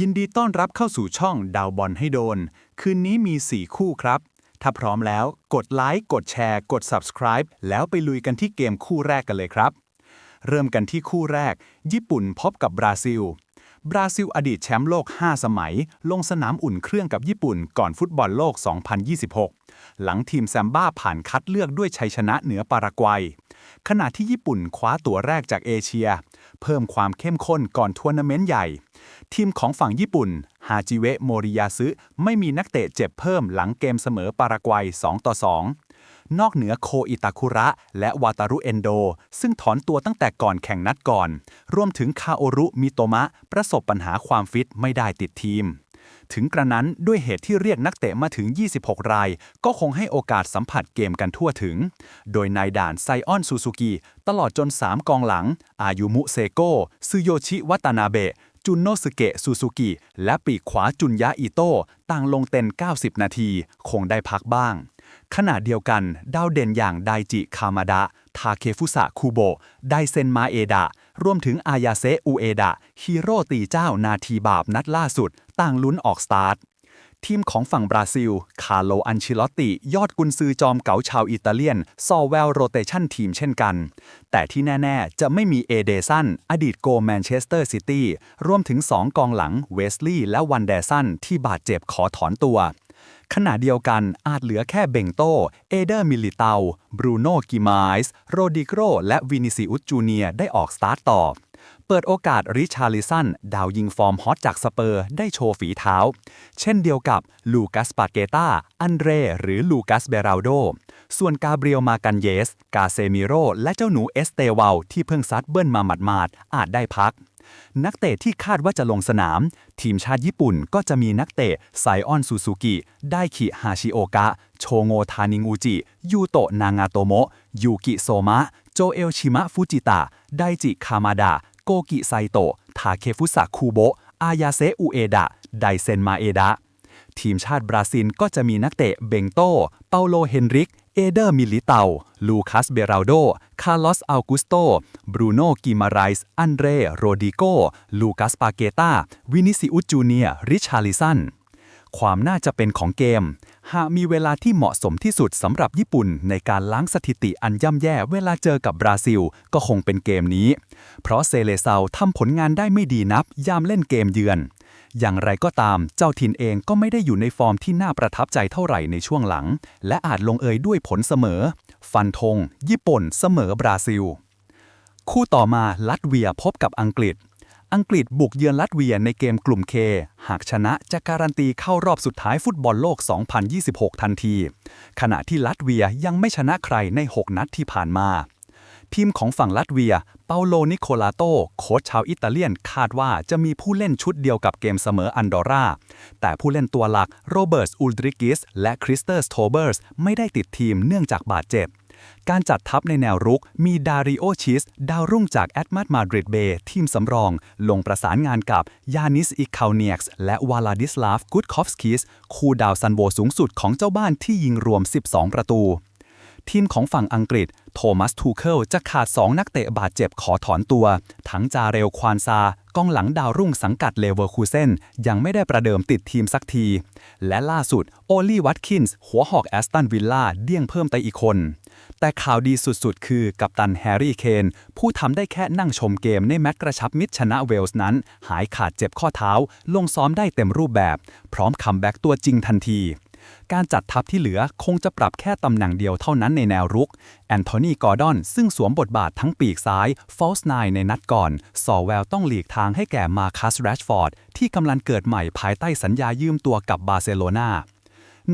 ยินดีต้อนรับเข้าสู่ช่องดาวบอลให้โดน คืนนี้มี 4 คู่ครับ ถ้าพร้อมแล้วกดไลค์กดแชร์ กด subscribe แล้วไปลุยกันที่เกมคู่แรกกันเลยครับ เริ่มกันที่คู่แรก ญี่ปุ่นพบกับบราซิล บราซิลอดีตแชมป์โลก 5 สมัย ลงสนามอุ่นเครื่องกับญี่ปุ่นก่อนฟุตบอลโลก 2026 หลังทีมแซมบ้าผ่านคัดเลือกด้วยชัยชนะเหนือปารากวัย ขณะที่ญี่ปุ่นคว้าตั๋วแรกจากเอเชีย เพิ่มความเข้มข้นก่อนทัวร์นาเมนต์ใหญ่ ทีมของฝั่งญี่ปุ่น ฮาจิเวะโมริยาซึ ไม่มีนักเตะเจ็บเพิ่มหลังเกมเสมอปารากวัย 2 ต่อ 2 นอกเหนือโคอิตาคุระ และวาตารุเอนโด ซึ่งถอนตัวตั้งแต่ก่อนแข่งนัดก่อน รวมถึงคาโอรุมิโตมะ ประสบปัญหาความฟิตไม่ได้ติดทีม ถึงกระนั้นด้วยเหตุที่เรียกนักเตะมาถึง 26 ราย ก็คงให้โอกาสสัมผัสเกมกันทั่วถึง โดยนายด่านไซออนซูซูกิตลอดจน 3 กองหลัง อายุมุเซโกะซึโยชิวัตานาเบะ จุนโนสึเกะซูซูกิและปีกขวาจุนยะอิโต้ต่างลงเต็น90 นาที คงได้พักบ้าง ขณะเดียวกันดาวเด่นอย่างไดจิคามาดะ ทาเคฟุสะคูโบ ไดเซนมาเอดะ รวมถึงอายาเซอุเอดะ ฮีโร่ตีเจ้านาทีบาปนัดล่าสุด ต่างลุ้นออกสตาร์ท ทีมของฝั่งบราซิล คาร์โล อันชิลอติ ยอดกุนซือจอมเก๋าชาวอิตาเลียน ซอแวลโรเตชันทีมเช่นกัน แต่ที่แน่ ๆ จะไม่มีเอเดซัน อดีตโกแมนเชสเตอร์ซิตี้ รวมถึง 2 กองหลังเวสลีย์และวันเดซันที่บาดเจ็บขอถอนตัว ขณะเดียวกันอาจเหลือแค่เบงโต เอเดอร์มิลิเตาบรูโน่กิมาสโรดิโกและวินิซิอุสจูเนียได้ออกสตาร์ทต่อเปิดโอกาสริชาลิสันดาวยิงฟอร์มฮอตจากสเปอร์ได้โชว์ฝีเท้า เช่นเดียวกับลูกัสปาเกตาอันเดรหรือลูกัสเบราโด ส่วนกาเบรียลมากันเยส กาเซมิโร และเจ้าหนูเอสเตวาลที่เพิ่งซัดเบิ้ลมาหมาดๆอาจได้พักนักเตะที่คาดว่าจะลงสนาม ทีมชาติญี่ปุ่นก็จะมีนักเตะไซออนซูซูกิ ไดคิฮาชิโอกะ โชโงทานิงูจิ ยูโตะนางาโตโมะ ยูกิโซมะ โจเอลชิมะฟูจิตะ ไดจิคามาดะ โกกิไซโตะ ทาเคฟุสะคูโบะ อายาเซอุเอดะ ไดเซนมาเอดะ ทีมชาติบราซิลก็จะมีนักเตะเบงโต เปาโลเฮนริก เอเดอร์มิลิเตา ลูคัสเบราโด คาร์ลอสอัลกุสโต บรูโน่กิมาไรส์ อันเดรโรดิโก ลูคัสปาเกตาวินิซิอุจูเนีย ริชาลิสัน ความน่าจะเป็นของเกม หากมีเวลาที่เหมาะสมที่สุดสำหรับญี่ปุ่น ในการล้างสถิติอันย่ำแย่เวลาเจอกับบราซิล ก็คงเป็นเกมนี้ เพราะเซเลเซาทำผลงานได้ไม่ดีนับ ยามเล่นเกมเยือน อย่างไรก็ตามเจ้าถิ่นเองก็ไม่ได้อยู่ในฟอร์มที่น่าประทับใจเท่าไหร่ในช่วงหลัง และอาจลงเอยด้วยผลเสมอ ฟันธงญี่ปุ่น เสมอบราซิล คู่ต่อมาลัตเวียพบกับอังกฤษ อังกฤษบุกเยือนลัตเวียในเกมกลุ่มเคหากชนะจะการันตีเข้ารอบสุดท้ายฟุตบอลโลก 2026 ทันที ขณะที่ลัตเวียยังไม่ชนะใครใน 6 นัดที่ผ่านมา ทีมของฝั่งลัตเวีย เปาโลนิโคลาโต โค้ชชาวอิตาเลียนคาดว่าจะมีผู้เล่นชุดเดียวกับเกมเสมออันดอร่า แต่ผู้เล่นตัวหลักโรเบิร์ตอุลดริกิสและคริสเตอร์สโทเบอร์สไม่ได้ติดทีมเนื่องจากบาดเจ็บ การจัดทัพในแนวรุกมีดาริโอชิส ดาวรุ่งจากแอตมาดมาดริดเบย์ทีมสำรอง ลงประสานงานกับยานิสอิคาเนียกส์และวาลาดิสลาฟกุดคอฟสกิส คู่ดาวซันโวสูงสุดของเจ้าบ้านที่ยิงรวม 12 ประตู ทีมของฝั่งอังกฤษ โทมัสทูเคิลจะขาด 2 นักเตะบาดเจ็บขอถอนตัว ทั้งจาเรลควานซากองหลังดาวรุ่งสังกัดเลเวอร์คูเซนยังไม่ได้ประเดิมติดทีมสักที และล่าสุดโอลี่วัตคินส์หัวหอกแอสตันวิลล่าเดี่ยงเพิ่มไปอีกคน แต่ข่าวดีสุดๆ คือกัปตันแฮร์รี่เคนผู้ทำได้แค่นั่งชมเกมในแมตช์กระชับมิตรชนะเวลส์นั้น หายขาดเจ็บข้อเท้า ลงซ้อมได้เต็มรูปแบบ พร้อมคัมแบ็กตัวจริงทันที การจัดทัพที่เหลือคงจะปรับแค่ตำแหน่งเดียวเท่านั้นในแนวรุก แอนโทนีกอร์ดอนซึ่งสวมบทบาททั้งปีกซ้ายฟอลส์ไนในนัดก่อนสอแววต้องหลีกทางให้แก่มาคัสแรชฟอร์ดที่กำลังเกิดใหม่ภายใต้สัญญายืมตัวกับบาร์เซโลนา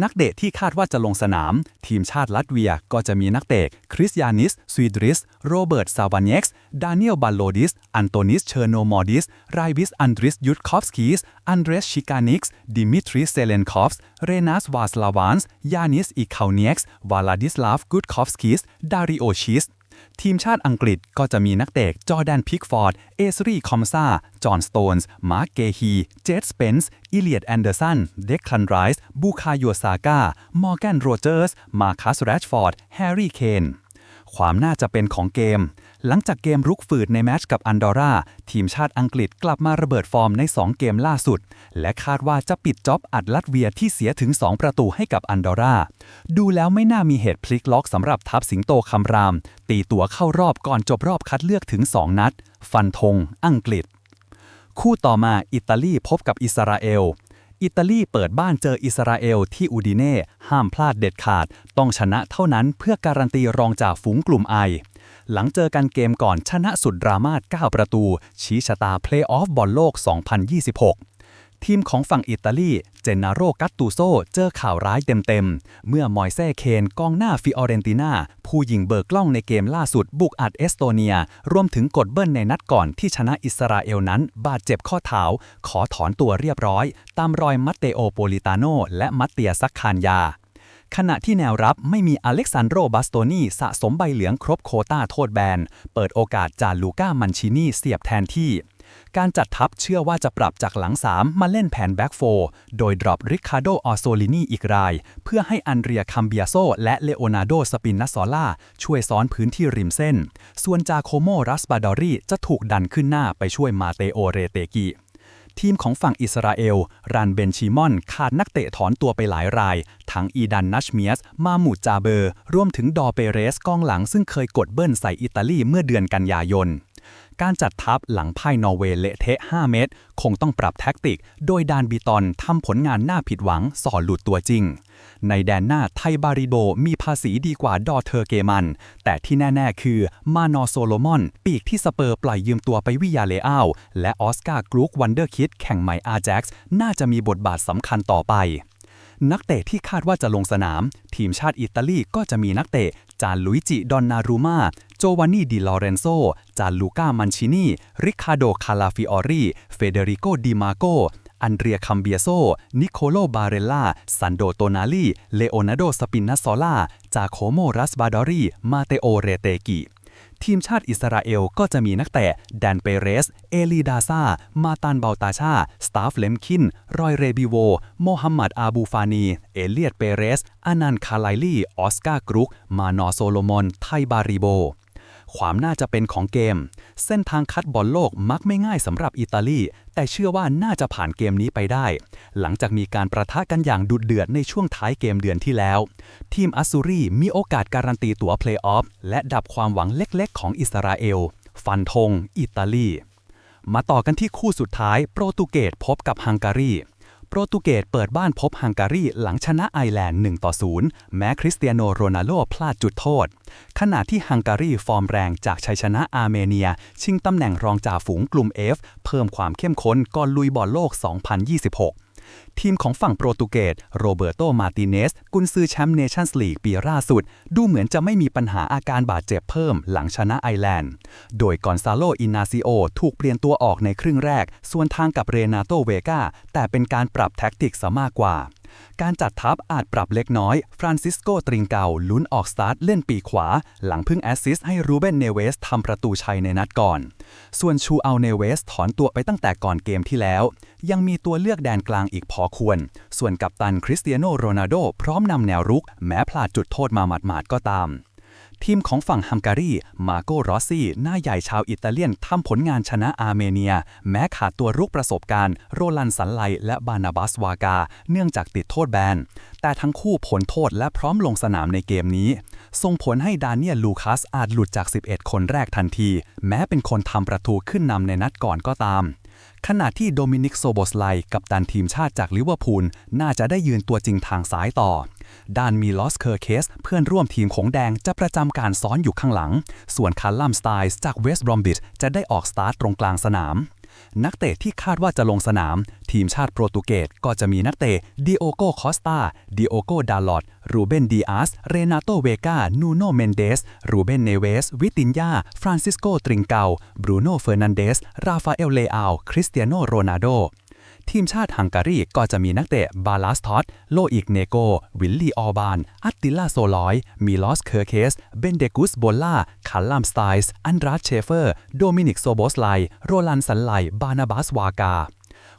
นักเตะที่คาดว่าจะลงสนาม ทีมชาติลัตเวียก็จะมีนักเตะคริสยานิสสวีดริส โรเบิร์ตซาวานเน็กส์ดานิเอลบาโลดิส อันโตนิสเชอร์โนมอดิสไรวิสอันดริสยุทคอฟสกีสอันเดรสชิกานิกส์ดิมิทริสเซเลนคอฟส์เรนัสวาสลาวานส์ยานิสอิคาวเนียกส์วาลาดิสลาฟกุดคอฟสกีสดาริโอชิส ทีมชาติอังกฤษก็จะมีนักเตะจอร์แดนพิกฟอร์ด เอซรีคอมซา จอห์นสโตนส์ มาร์กเกฮี เจดสเปนส์อิเลียดแอนเดอร์สัน เด็กคลันไรส์บูคาโยซาก้า มอร์แกนโรเจอร์ส มาคัสแรชฟอร์ด แฮร์รี่เคน ความน่าจะเป็นของเกม หลังจากเกมรุกฝืดในแมตช์กับอันดอร่า ทีมชาติอังกฤษกลับมาระเบิดฟอร์มใน 2 เกมล่าสุด และคาดว่าจะปิดจ็อบอัดลัตเวียที่เสียถึง 2 ประตูให้กับอันดอร่า ดูแล้วไม่น่ามีเหตุพลิกล็อกสำหรับทัพสิงโตคำราม ตีตัวเข้ารอบก่อนจบรอบคัดเลือกถึง 2 นัด ฟันธงอังกฤษ คู่ต่อมาอิตาลีพบกับอิสราเอลอิตาลีเปิดบ้านเจออิสราเอลที่อูดิเน่ ห้ามพลาดเด็ดขาด ต้องชนะเท่านั้นเพื่อการันตีรองจากฝูงกลุ่มไอ หลังเจอกันเกมก่อนชนะสุดดราม่า9ประตู ชี้ชะตาเพลย์ออฟบอลโลก 2026 ทีมของฝั่งอิตาลี เจนนาโรกัตตูโซเจอข่าวร้ายเต็มๆ เมื่อมอยเซ่เคนกองหน้าฟิออเรนติน่า ผู้ยิงเบิกกล้องในเกมล่าสุดบุกอัดเอสโตเนีย รวมถึงกดเบิ้ลในนัดก่อนที่ชนะอิสราเอลนั้น บาดเจ็บข้อเท้า ขอถอนตัวเรียบร้อย ตามรอยมัตเตโอโปลิตาโนและมัตเตียซักคานยา ขณะที่แนวรับไม่มีอเล็กซานโดบัสโตนีสะสมใบเหลืองครบโคต้าโทษแบน เปิดโอกาสจาลูก้ามันชินีเสียบแทนที่ การจัดทัพเชื่อว่าจะปรับจากหลัง 3 มาเล่นแผนแบ็กโฟโดยดรอปริคาโดออโซลินีอีกราย เพื่อให้อันเรียคัมเบียโซและเลโอนาร์โดสปินนัสซอล่าช่วยซ้อนพื้นที่ริมเส้น ส่วนจาโคโมรัสบาดอรีจะถูกดันขึ้นหน้าไปช่วยมาเตโอเรเตกิ ทีมของฝั่งอิสราเอล รันเบนชิมอน ขาดนักเตะถอนตัวไปหลายราย ทั้งอีดันนัชเมียส มาหมูจาเบอร์ รวมถึงดอเปเรสกองหลังซึ่งเคยกดเบิ้ลใส่อิตาลีเมื่อเดือนกันยายน การจัดทัพหลังพ่ายนอร์เวย์เละเทะ 5 เมตร คงต้องปรับแท็กติก โดยดานบีตอนทำผลงานน่าผิดหวังสอหลุดตัวจริง ในแดนหน้าไทบาริโบมีภาษีดีกว่าดอเทอร์เกมัน แต่ที่แน่ ๆ คือมานอโซโลมอน ปีกที่สเปอร์ปล่อยยืมตัวไปวิยาเลอาและออสการ์กรุ๊กวันเดอร์คิดแข่งใหม่อาแจ็กซ์น่าจะมีบทบาทสำคัญต่อไป นักเตะที่คาดว่าจะลงสนาม ทีมชาติอิตาลีก็จะมีนักเตะ จานลุยจิ ดอนนารูมาโจวานนี่ดิลอเรนโซ จานลูก้ามันชินีริคาโด คาลาฟิออรี เฟเดริโก ดิมาโก อันเดรียคัมเบียโซ นิโคโลบาเรลล่า ซันโดโตนาลี เลโอนารโดสปินนัสซอล่า จาโคโมรัสบาดอรี มาเตโอเรเตกิ ทีมชาติอิสราเอลก็จะมีนักเตะแดนเปเรส เอลีดาซา มาตันเบาตาชา สตาฟเลมคิน รอยเรบิโว โมฮัมหมัดอาบูฟานี เอเลียดเปเรสอานันคาไลลี่ ออสการ์กรุก มานอโซโลมอน ไทบาริโบ ความน่าจะเป็นของเกม เส้นทางคัดบอลโลกมักไม่ง่ายสำหรับอิตาลี แต่เชื่อว่าน่าจะผ่านเกมนี้ไปได้ หลังจากมีการประทะกันอย่างดุเดือดในช่วงท้ายเกมเดือนที่แล้ว ทีมอัสซูรีมีโอกาสการันตีตั๋วเพลย์ออฟและดับความหวังเล็กๆ ของอิสราเอล ฟันธงอิตาลี มาต่อกันที่คู่สุดท้ายโปรตุเกสพบกับฮังการี โปรตุเกสเปิดบ้านพบฮังการีหลังชนะไอร์แลนด์1ต่อ0แม้คริสเตียโนโรนัลโดพลาดจุดโทษ ขณะที่ฮังการีฟอร์มแรงจากชัยชนะอาร์เมเนีย ชิงตำแหน่งรองจ่าฝูงกลุ่ม F เพิ่มความเข้มข้นก่อนลุยบอลโลก 2026 ทีมของฝั่งโปรตุเกสโรเบิร์โต มาติเนส กุนซือแชมป์เนชั่นส์ลีกปีล่าสุด ดูเหมือนจะไม่มีปัญหาอาการบาดเจ็บเพิ่มหลังชนะไอร์แลนด์ โดยกอนซาโล อินาซิโอ ถูกเปลี่ยนตัวออกในครึ่งแรก ส่วนทางกับเรนาโต เวกาแต่เป็นการปรับแท็กติกซะมากกว่า การจัดทัพอาจปรับเล็กน้อย ฟรานซิสโกตริงเกาลุ้นออกสตาร์ทเล่นปีขวา หลังพึ่งแอสซิสให้รูเบนเนเวสทำประตูชัยในนัดก่อน ส่วนชูเอาเนเวสถอนตัวไปตั้งแต่ก่อนเกมที่แล้ว ยังมีตัวเลือกแดนกลางอีกพอควร ส่วนกัปตันคริสเตียโนโรนัลโดพร้อมนำแนวรุก แม้พลาดจุดโทษมาหมาดๆก็ตาม ทีมของฝั่งฮังการี มาโกรอซี่ หน้าใหญ่ชาวอิตาเลียนทำผลงานชนะอาร์เมเนีย แม้ขาดตัวรุกประสบการณ์ โรลันสันไล และบานาบัสวากา เนื่องจากติดโทษแบน แต่ทั้งคู่ผลโทษและพร้อมลงสนามในเกมนี้ ส่งผลให้ดาเนียลลูคัสอาจหลุดจาก 11 คนแรกทันที แม้เป็นคนทำประตูขึ้นนำในนัดก่อนก็ตาม ขณะที่โดมินิกโซโบสไลกับตันทีมชาติจากลิเวอร์พูลน่าจะได้ยืนตัวจริงทางซ้ายต่อ ด้านมีลอสเคอร์เคส เพื่อนร่วมทีมของแดงจะประจำการซ้อนอยู่ข้างหลัง ส่วนคาร์ลัมสไตล์จากเวสต์บรอมบิชจะได้ออกสตาร์ตตรงกลางสนาม นักเตะที่คาดว่าจะลงสนาม ทีมชาติโปรตุเกสก็จะมีนักเตะดิโอโกคอสตาดิโอโกดาลอดรูเบนดีอาสเรนาโตเวกานูโนเมนเดสรูเบนเนเวส วิตินยาฟรานซิสโกตริงเกาบรูโนเฟอร์นันเดส ราฟาเอลเลอาคริสเตียโนโรนาโด ทีมชาติฮังการีก็จะมีนักเตะบาลาสทอตโลอิกเนโก วิลลี่ออบาน อัตติล่าโซลอยมีลอสเคอร์เคส เบนเดกุสโบล่าคาร์ลัมสไตส์ อันดราเชเฟอร์ โดมินิกโซโบสไล โรลันสันไล บานาบาสวากา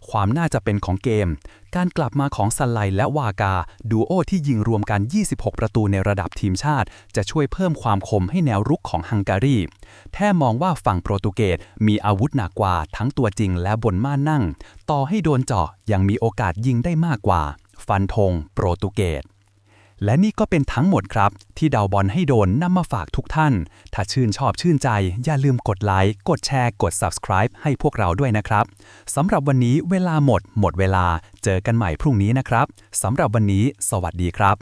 ความน่าจะเป็นของเกม การกลับมาของซันไลและวากา ดูโอที่ยิงรวมกัน 26 ประตูในระดับทีมชาติ จะช่วยเพิ่มความคมให้แนวรุกของฮังการี แท้มองว่าฝั่งโปรตุเกสมีอาวุธหนักกว่าทั้งตัวจริงและบนม่านนั่ง ต่อให้โดนเจาะยังมีโอกาสยิงได้มากกว่า ฟันธงโปรตุเกส และนี่ก็เป็นทั้งหมดครับ ที่เดาบอลให้โดนนำมาฝากทุกท่าน ถ้าชื่นชอบชื่นใจ อย่าลืมกดไลค์ กดแชร์ กด subscribe ให้พวกเราด้วยนะครับสำหรับวันนี้เวลาหมด หมดเวลา เจอกันใหม่พรุ่งนี้นะครับสำหรับวันนี้ สวัสดีครับ